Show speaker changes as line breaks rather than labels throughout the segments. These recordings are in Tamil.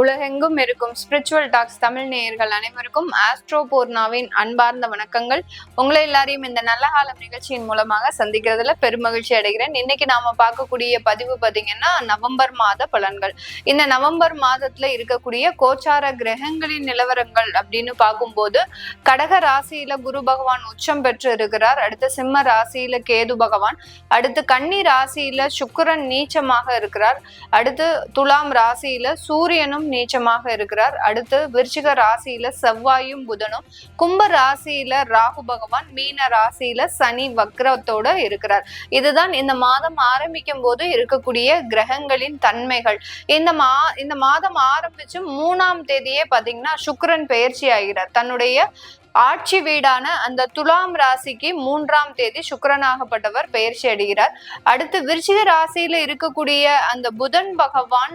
உலகெங்கும் இருக்கும் ஸ்பிரிச்சுவல் டாக்ஸ் தமிழ் நேயர்கள் அனைவருக்கும் ஆஸ்ட்ரோ பூர்ணாவின் அன்பார்ந்த வணக்கங்கள். உங்களை எல்லாரையும் இந்த நல்ல காலம் நிகழ்ச்சியின் மூலமாக சந்திக்கிறதுல பெருமகிழ்ச்சி அடைகிறேன். இன்னைக்கு நாம பார்க்கக்கூடிய பதிவு பாத்தீங்கன்னா நவம்பர் மாத பலன்கள். இந்த நவம்பர் மாதத்துல இருக்கக்கூடிய கோச்சார கிரகங்களின் நிலவரங்கள் அப்படின்னு பார்க்கும்போது கடக ராசியில குரு பகவான் உச்சம் பெற்று இருக்கிறார். அடுத்து சிம்ம ராசியில கேது பகவான். அடுத்து கன்னி ராசியில சுக்கரன் நீச்சமாக இருக்கிறார். அடுத்து துலாம் ராசியில சூரியனும் நீச்சமாக இருக்கிறார். அடுத்து விருச்சிக ராசியில செவ்வாயும் புதனும். கும்ப ராசியில ராகு பகவான் மீன ராசியில சனி வக்ரத்தோட இருக்கிறார். இதுதான் இந்த மாதம் ஆரம்பிக்கும் போது இருக்கக்கூடிய கிரகங்களின் தன்மைகள். இந்த மா இந்த மாதம் ஆரம்பிச்சு மூணாம் தேதியே பாத்தீங்கன்னா சுக்கரன் பயிற்சி ஆகிறார். தன்னுடைய ஆட்சி வீடான அந்த துலாம் ராசிக்கு மூன்றாம் தேதி சுக்கரனாகப்பட்டவர் பயிற்சி அடைகிறார். அடுத்து விருச்சிக ராசியில இருக்கக்கூடிய அந்த புதன் பகவான்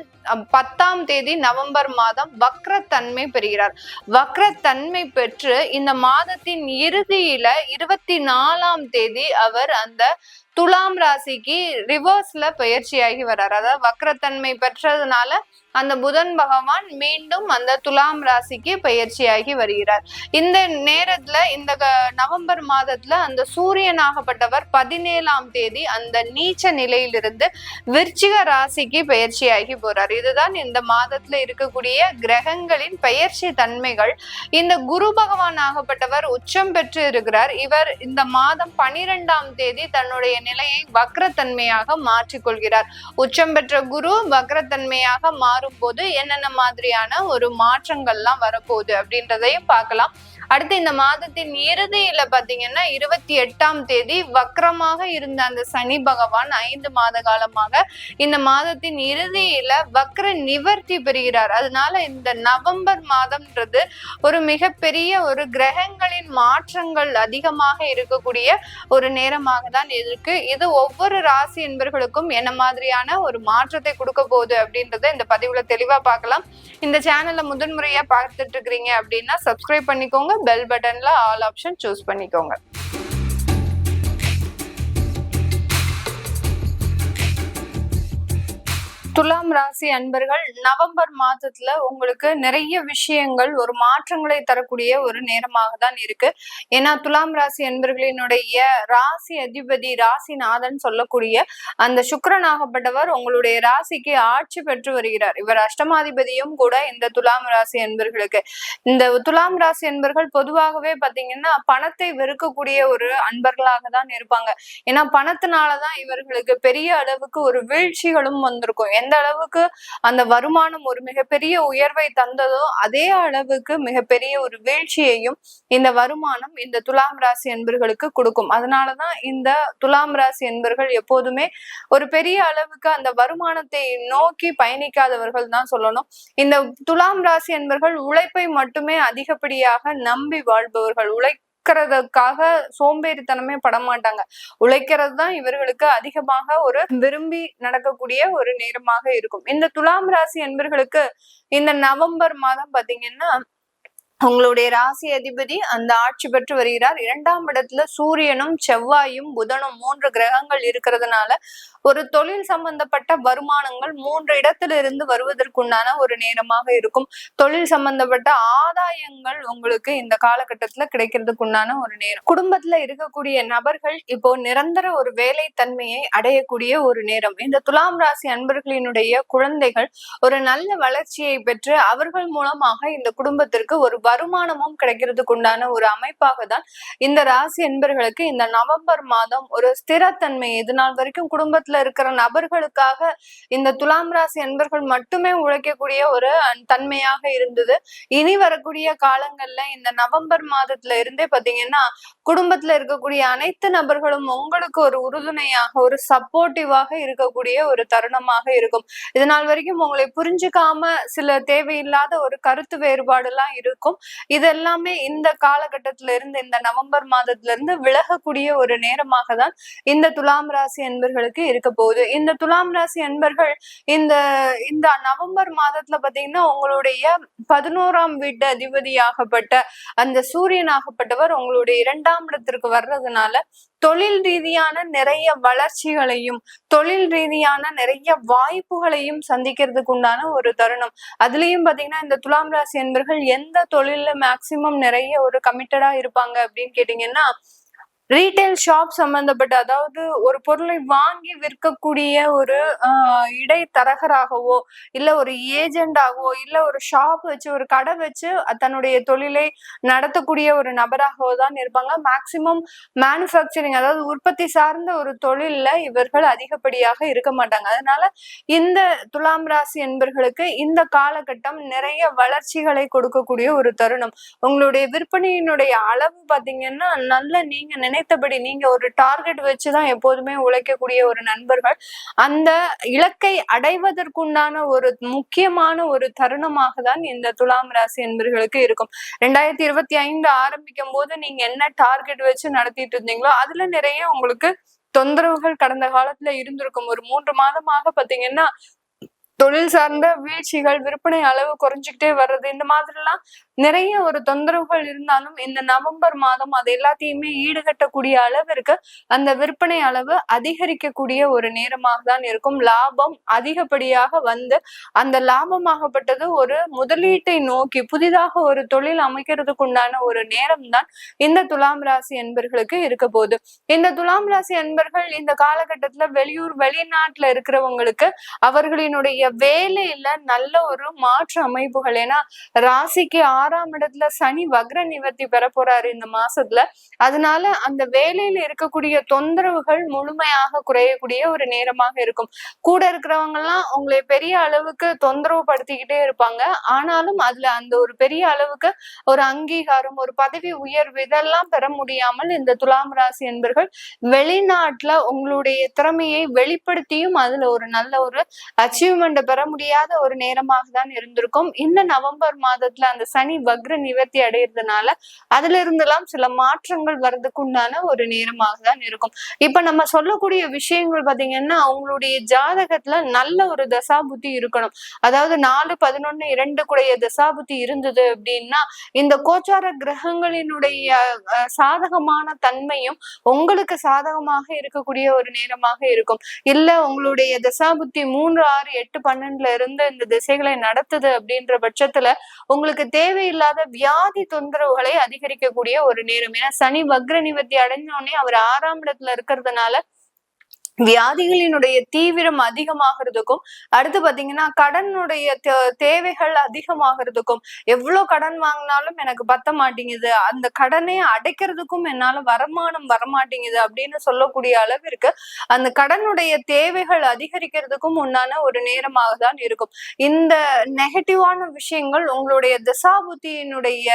பத்தாம் தேதி நவம்பர் மாதம் வக்ரத்தன்மை பெறுகிறார். வக்ரத்தன்மை பெற்று இந்த மாதத்தின் இறுதியில இருபத்தி நாலாம் தேதி அவர் அந்த துலாம் ராசிக்கு ரிவர்ஸ்ல பயிற்சியாகி வர்றார். அதாவது வக்ரத்தன்மை பெற்றதுனால அந்த புதன் பகவான் மீண்டும் அந்த துலாம் ராசிக்கு பயிற்சியாகி வருகிறார். இந்த நேரத்துல இந்த க- நவம்பர் மாதத்துல அந்த சூரியனாகப்பட்டவர் பதினேழாம் தேதி அந்த நீச்ச நிலையிலிருந்து விருச்சிக ராசிக்கு பயிற்சியாகி போறார். இதுதான் இந்த மாதத்துல இருக்கக்கூடிய கிரகங்களின் பெயர்ச்சி தன்மைகள். இந்த குரு பகவான் ஆகப்பட்டவர் உச்சம் பெற்று இருக்கிறார். இவர் இந்த மாதம் பனிரெண்டாம் தேதி தன்னுடைய நிலையை வக்ரத்தன்மையாக மாற்றிக்கொள்கிறார். உச்சம் பெற்ற குரு வக்ரத்தன்மையாக மாறும்போது என்னென்ன மாதிரியான ஒரு மாற்றங்கள்லாம் வரப்போகுது அப்படின்றதையும் பார்க்கலாம். அடுத்து இந்த மாதத்தின் இறுதியில பாத்தீங்கன்னா இருபத்தி எட்டாம் தேதி வக்ரமாக இருந்த அந்த சனி பகவான் ஐந்து மாத காலமாக இந்த மாதத்தின் இறுதியில வக்ர நிவர்த்தி பெறுகிறார். அதனால இந்த நவம்பர் மாதம்ன்றது ஒரு மிகப்பெரிய ஒரு கிரகங்களின் மாற்றங்கள் அதிகமாக இருக்கக்கூடிய ஒரு நேரமாக தான் இருக்கு. இது ஒவ்வொரு ராசி என்பர்களுக்கும் என்ன மாதிரியான ஒரு மாற்றத்தை கொடுக்க போகுது அப்படின்றத இந்த பதிவுல தெளிவா பார்க்கலாம். இந்த சேனல்ல முதன்முறையா பார்த்துட்டு இருக்கிறீங்க அப்படின்னா சப்ஸ்கிரைப் பண்ணிக்கோங்க. பெல் பட்டன்ல ஆல் ஆப்ஷன் சூஸ் பண்ணிக்கோங்க. துலாம் ராசி அன்பர்கள் நவம்பர் மாதத்துல உங்களுக்கு நிறைய விஷயங்கள் ஒரு மாற்றங்களை தரக்கூடிய ஒரு நேரமாக தான் இருக்கு. ஏன்னா துலாம் ராசி அன்பர்களினுடைய ராசி அதிபதி ராசிநாதன் சொல்லக்கூடிய அந்த சுக்கரனாகப்பட்டவர் உங்களுடைய ராசிக்கு ஆட்சி பெற்று வருகிறார். இவர் அஷ்டமாதிபதியும் கூட இந்த துலாம் ராசி அன்பர்களுக்கு. இந்த துலாம் ராசி அன்பர்கள் பொதுவாகவே பாத்தீங்கன்னா பணத்தை வெறுக்கக்கூடிய ஒரு அன்பர்களாக தான் இருப்பாங்க. ஏன்னா பணத்தினாலதான் இவர்களுக்கு பெரிய அளவுக்கு ஒரு வீழ்ச்சிகளும் வந்திருக்கும். எந்த அளவுக்கு அந்த வருமானம் ஒரு மிகப்பெரிய உயர்வை தந்ததோ அதே அளவுக்கு மிகப்பெரிய ஒரு வீழ்ச்சியையும் இந்த வருமானம் இந்த துலாம் ராசி என்பர்களுக்கு கொடுக்கும். அதனாலதான் இந்த துலாம் ராசி என்பர்கள் எப்போதுமே ஒரு பெரிய அளவுக்கு அந்த வருமானத்தை நோக்கி பயணிக்காதவர்கள் தான் சொல்லணும். இந்த துலாம் ராசி என்பர்கள் உழைப்பை மட்டுமே அதிகப்படியாக நம்பி வாழ்பவர்கள் உழை உழைக்கிறதுக்காக சோம்பேறித்தனமே படமாட்டாங்க. உழைக்கிறது தான் இவர்களுக்கு அதிகமாக ஒரு விரும்பி நடக்கக்கூடிய ஒரு நேரமாக இருக்கும். இந்த துலாம் ராசி என்பர்களுக்கு இந்த நவம்பர் மாதம் பாத்தீங்கன்னா உங்களுடைய ராசி அதிபதி அந்த ஆட்சி பெற்று வருகிறார். இரண்டாம் இடத்துல சூரியனும் செவ்வாயும் புதனும் மூன்று கிரகங்கள் இருக்கிறதுனால ஒரு தொழில் சம்பந்தப்பட்ட வருமானங்கள் மூன்று இடத்திலிருந்து வருவதற்குண்டான ஒரு நேரமாக இருக்கும். தொழில் சம்பந்தப்பட்ட ஆதாயங்கள் உங்களுக்கு இந்த காலகட்டத்துல கிடைக்கிறதுக்குண்டான ஒரு நேரம். குடும்பத்துல இருக்கக்கூடிய நபர்கள் இப்போ நிரந்தர ஒரு வேலை தன்மையை அடையக்கூடிய ஒரு நேரம். இந்த துலாம் ராசி அன்பர்களினுடைய குழந்தைகள் ஒரு நல்ல வளர்ச்சியை பெற்று அவர்கள் மூலமாக இந்த குடும்பத்திற்கு ஒரு வருமானமும் கிடைக்கிறதுக்கு உண்டான ஒரு அமைப்பாக தான் இந்த ராசி என்பர்களுக்கு இந்த நவம்பர் மாதம் ஒரு ஸ்திரத்தன்மை. இது நாள் வரைக்கும் குடும்பத்துல இருக்கிற நபர்களுக்காக இந்த துலாம் ராசி என்பர்கள் மட்டுமே உழைக்கக்கூடிய ஒரு தன்மையாக இருந்தது. இனி வரக்கூடிய காலங்கள்ல இந்த நவம்பர் மாதத்துல இருந்தே பாத்தீங்கன்னா குடும்பத்துல இருக்கக்கூடிய அனைத்து நபர்களும் உங்களுக்கு ஒரு உறுதுணையாக ஒரு சப்போர்ட்டிவாக இருக்கக்கூடிய ஒரு தருணமாக இருக்கும். இது நாள் வரைக்கும் உங்களை புரிஞ்சுக்காம சில தேவையில்லாத ஒரு கருத்து வேறுபாடு எல்லாம் இருக்கும். இருக்கும் இது எல்லாமே இந்த காலகட்டத்தில இருந்து இந்த நவம்பர் மாதத்துல இருந்து விலகக்கூடிய ஒரு நேரமாக தான் இந்த துலாம் ராசி என்பர்களுக்கு இருக்க போகுது. இந்த துலாம் ராசி என்பர்கள் இந்த இந்த நவம்பர் மாதத்துல பாத்தீங்கன்னா உங்களுடைய பதினோராம் வீட்டு அதிபதியாகப்பட்ட அந்த சூரியனாகப்பட்டவர் உங்களுடைய இரண்டாம் இடத்திற்கு வர்றதுனால தொழில் ரீதியான நிறைய வளர்ச்சிகளையும் தொழில் ரீதியான நிறைய வாய்ப்புகளையும் சந்திக்கிறதுக்கு உண்டான ஒரு தருணம். அதுலயும் பாத்தீங்கன்னா இந்த துலாம் ராசி என்பர்கள் எந்த தொழில்ல மேக்சிமம் நிறைய ஒரு கமிட்டடா இருப்பாங்க அப்படின்னு கேட்டீங்கன்னா ரீட்டைல் ஷாப் சம்பந்தப்பட்ட அதாவது ஒரு பொருளை வாங்கி விற்கக்கூடிய ஒரு இடைத்தரகராகவோ இல்ல ஒரு ஏஜெண்டாகவோ இல்ல ஒரு ஷாப் வச்சு ஒரு கடை வச்சு தன்னுடைய தொழிலை நடத்தக்கூடிய ஒரு நபராகவோ தான் இருப்பாங்க. மேக்சிமம் மேனுஃபேக்சரிங் அதாவது உற்பத்தி சார்ந்த ஒரு தொழில்ல இவர்கள் அதிகப்படியாக இருக்க மாட்டாங்க. அதனால இந்த துலாம் ராசி என்பர்களுக்கு இந்த காலகட்டம் நிறைய வளர்ச்சிகளை கொடுக்கக்கூடிய ஒரு தருணம். உங்களுடைய விற்பனையினுடைய அளவு பாத்தீங்கன்னா நல்ல நீங்க நினைத்தபடி நீங்க ஒரு டார்கெட் வச்சுதான் எப்போதுமே உழைக்கக்கூடிய ஒரு நண்பர்கள். அந்த இலக்கை அடைவதற்குண்டான ஒரு முக்கியமான ஒரு தருணமாக தான் இந்த துலாம் ராசி என்பர்களுக்கு இருக்கும். ரெண்டாயிரத்தி இருபத்தி ஐந்து ஆரம்பிக்கும் போது நீங்க என்ன டார்கெட் வச்சு நடத்திட்டு இருந்தீங்களோ அதுல நிறைய உங்களுக்கு தொந்தரவுகள் கடந்த காலத்துல இருந்திருக்கும். ஒரு மூன்று மாதமாக பாத்தீங்கன்னா தொழில் சார்ந்த வீழ்ச்சிகள் விற்பனை அளவு குறைஞ்சிக்கிட்டே வர்றது இந்த மாதிரிலாம் நிறைய ஒரு தொந்தரவுகள் இருந்தாலும் இந்த நவம்பர் மாதம் அது எல்லாத்தையுமே ஈடுகட்டக்கூடிய அளவிற்கு அந்த விற்பனை அளவு அதிகரிக்கக்கூடிய ஒரு நேரமாக தான் இருக்கும். லாபம் அதிகப்படியாக வந்து அந்த லாபமாகப்பட்டது ஒரு முதலீட்டை நோக்கி புதிதாக ஒரு தொழில் அமைக்கிறதுக்கு உண்டான ஒரு நேரம் தான் இந்த துலாம் ராசி என்பர்களுக்கு இருக்க போகுது. இந்த துலாம் ராசி என்பர்கள் இந்த காலகட்டத்துல வெளியூர் வெளிநாட்டுல இருக்கிறவங்களுக்கு அவர்களினுடைய வேலையில நல்ல ஒரு மாற்று அமைப்புகள். ஏன்னா ராசிக்கு ஆறாம் இடத்துல சனி வக்ர நிவர்த்தி பெற போறாரு இந்த மாசத்துல. அதனால அந்த வேலையில இருக்கக்கூடிய தொந்தரவுகள் முழுமையாக குறையக்கூடிய ஒரு நேரமாக இருக்கும். கூட இருக்கிறவங்க எல்லாம் உங்களை பெரிய அளவுக்கு தொந்தரவு படுத்திக்கிட்டே இருப்பாங்க. ஆனாலும் அதுல அந்த ஒரு பெரிய அளவுக்கு ஒரு அங்கீகாரம் ஒரு பதவி உயர்வு இதெல்லாம் பெற முடியாமல் இந்த துலாம் ராசி என்பர்கள் வெளிநாட்டுல உங்களுடைய திறமையை வெளிப்படுத்தியும் அதுல ஒரு நல்ல ஒரு அச்சீவ்மெண்ட் கொண்டு பெற முடியாத ஒரு நேரமாக தான் இருந்திருக்கும். இந்த நவம்பர் மாதத்துல அந்த சனி வக்ர நிவர்த்தி அடையிறதுனால அதுல இருந்தெல்லாம் சில மாற்றங்கள் வர்றதுக்கு உண்டான ஒரு நேரமாக தான் இருக்கும். இப்ப நம்ம சொல்லக்கூடிய விஷயங்கள் பாத்தீங்கன்னா அவங்களுடைய ஜாதகத்துல நல்ல ஒரு தசாபுத்தி இருக்கணும். அதாவது நாலு பதினொன்னு இரண்டு கூடிய தசாபுத்தி இருந்தது அப்படின்னா இந்த கோச்சார கிரகங்களினுடைய சாதகமான தன்மையும் உங்களுக்கு சாதகமாக இருக்கக்கூடிய ஒரு நேரமாக இருக்கும். இல்ல உங்களுடைய தசாபுத்தி மூன்று ஆறு எட்டு பன்னெண்டுல இருந்து இந்த திசைகளை நடத்துது அப்படின்ற பட்சத்துல உங்களுக்கு தேவையில்லாத வியாதி தொந்தரவுகளை அதிகரிக்கக்கூடிய ஒரு நேரம். ஏன்னா சனி வக்ர நிவர்த்தி அடைஞ்சோடனே அவர் ஆறாம் இடத்துல இருக்கிறதுனால வியாதிகளினுடைய தீவிரம் அதிகமாகிறதுக்கும் அடுத்து பாத்தீங்கன்னா கடனுடைய தேவைகள் அதிகமாகிறதுக்கும் எவ்வளவு கடன் வாங்கினாலும் எனக்கு பத்த மாட்டேங்குது அந்த கடனை அடைக்கிறதுக்கும் என்னால வருமானம் வரமாட்டேங்குது அப்படின்னு சொல்லக்கூடிய அளவிற்கு அந்த கடனுடைய தேவைகள் அதிகரிக்கிறதுக்கும் உண்டான ஒரு நேரமாக தான் இருக்கும். இந்த நெகட்டிவான விஷயங்கள் உங்களுடைய திசாபுத்தியினுடைய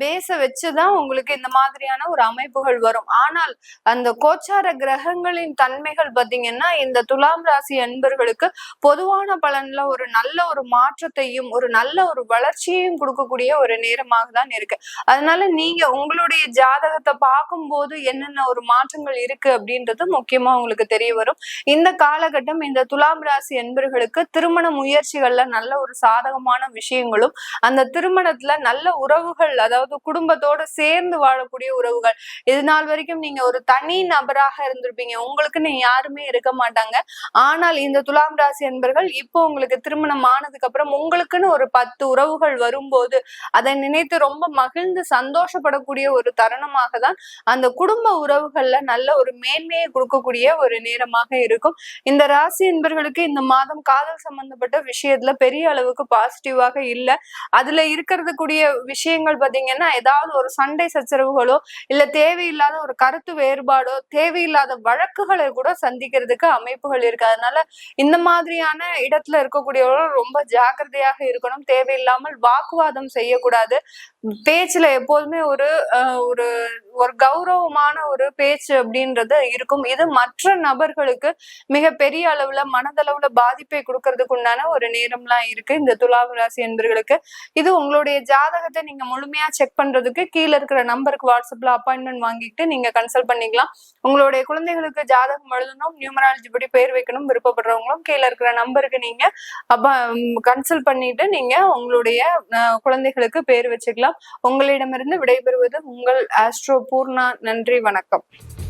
பேச வச்சுதான் உங்களுக்கு இந்த மாதிரியான ஒரு அமைப்புகள் வரும். ஆனால் அந்த கோச்சார கிரகங்களின் தன்மைகள் பார்த்தீங்கன்னா இந்த துலாம் ராசி அன்பர்களுக்கு பொதுவான பலன்ல ஒரு நல்ல ஒரு மாற்றத்தையும் ஒரு நல்ல ஒரு வளர்ச்சியையும் கொடுக்கக்கூடிய ஒரு நேரமாக தான் இருக்கு. அதனால நீங்க உங்களுடைய ஜாதகத்தை பார்க்கும்போது என்னென்ன ஒரு மாற்றங்கள் இருக்கு அப்படின்றது முக்கியமா உங்களுக்கு தெரிய வரும். இந்த காலகட்டம் இந்த துலாம் ராசி அன்பர்களுக்கு திருமண முயற்சிகள்ல நல்ல ஒரு சாதகமான விஷயங்களும் அந்த திருமணத்துல நல்ல உறவுகள் உறவுகள் அதாவது குடும்பத்தோட சேர்ந்து வாழக்கூடிய உறவுகள். இது நாள் வரைக்கும் நீங்க ஒரு தனி நபராக இருந்திருப்பீங்க. உங்களுக்குன்னு யாருமே இருக்க மாட்டாங்க. ஆனால் இந்த துலாம் ராசி என்பர்கள் இப்போ உங்களுக்கு திருமணம் ஆனதுக்கு அப்புறம் உங்களுக்குன்னு ஒரு பத்து உறவுகள் வரும்போது அதை நினைத்து ரொம்ப மகிழ்ந்து சந்தோஷப்படக்கூடிய ஒரு தருணமாக தான் அந்த குடும்ப உறவுகள்ல நல்ல ஒரு மேன்மையை கொடுக்கக்கூடிய ஒரு நேரமாக இருக்கும். இந்த ராசி என்பர்களுக்கு இந்த மாதம் காதல் சம்பந்தப்பட்ட விஷயத்துல பெரிய அளவுக்கு பாசிட்டிவாக இல்லை. அதுல இருக்கிறது கூடிய விஷயங்கள் பாத்தீங்கன்னா ஏதாவது ஒரு சண்டை சச்சரவுகளோ இல்ல தேவையில்லாத ஒரு கருத்து வேறுபாடோ தேவையில்லாத வழக்குகளை கூட சந்திக்கிறதுக்கு அமைப்புகள் இருக்கு. அதனால இந்த மாதிரியான இடத்துல இருக்கக்கூடியவர்கள் ரொம்ப ஜாக்கிரதையாக இருக்கணும். தேவையில்லாமல் வாக்குவாதம் செய்யக்கூடாது. பேச்சுல எப்போதுமே ஒரு ஒரு ஒரு கௌரவமான ஒரு பேச்சு அப்படின்றது இருக்கும். இது மற்ற நபர்களுக்கு மிக பெரிய அளவுல மனதளவுல பாதிப்பை கொடுக்கறதுக்கு உண்டான ஒரு நேரம்லாம் இருக்கு. இந்த துலாம் ராசி என்பர்களுக்கு இது உங்களுடைய ஜாதகத்தை நீங்க முழுமையா செக் பண்றதுக்கு கீழே இருக்கிற நம்பருக்கு வாட்ஸ்அப்ல அப்பாயின்மெண்ட் வாங்கிட்டு நீங்க கன்சல்ட் பண்ணிக்கலாம். உங்களுடைய குழந்தைகளுக்கு ஜாதகம் எழுதணும் நியூமராலஜி படி பேர் வைக்கணும் விருப்பப்படுறவங்களும் கீழே இருக்கிற நம்பருக்கு நீங்க அப்ப கன்சல்ட் பண்ணிட்டு நீங்க உங்களுடைய அஹ், குழந்தைகளுக்கு பேர் வச்சுக்கலாம். உங்களிடமிருந்து விடைபெறுவது உங்கள் ஆஸ்ட்ரோ பூர்ணா. நன்றி வணக்கம்.